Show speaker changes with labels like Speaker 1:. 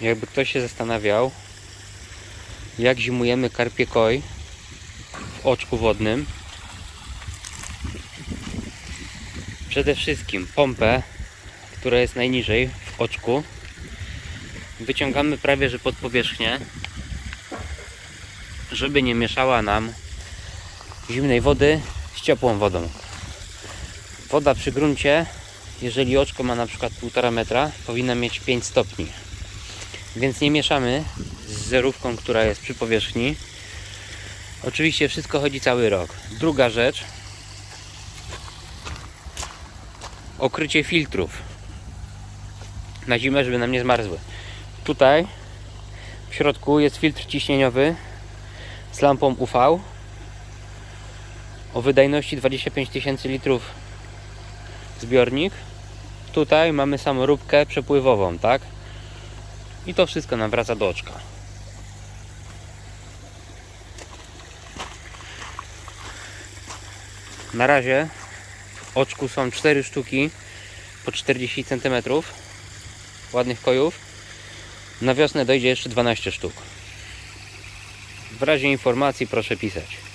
Speaker 1: Jakby ktoś się zastanawiał, jak zimujemy karpie koi w oczku wodnym. Przede wszystkim pompę, która jest najniżej w oczku, wyciągamy prawie że pod powierzchnię, żeby nie mieszała nam zimnej wody z ciepłą wodą. Woda przy gruncie, jeżeli oczko ma na przykład 1,5 metra, powinna mieć 5 stopni. Więc nie mieszamy z zerówką, która jest przy powierzchni. Oczywiście wszystko chodzi cały rok. Druga rzecz. Okrycie filtrów. Na zimę, żeby nam nie zmarzły. Tutaj w środku jest filtr ciśnieniowy z lampą UV o wydajności 25 tysięcy litrów zbiornik. Tutaj mamy samoróbkę przepływową, tak? I to wszystko nam wraca do oczka. Na razie w oczku są 4 sztuki po 40 cm ładnych kojów. Na wiosnę dojdzie jeszcze 12 sztuk. W razie informacji proszę pisać.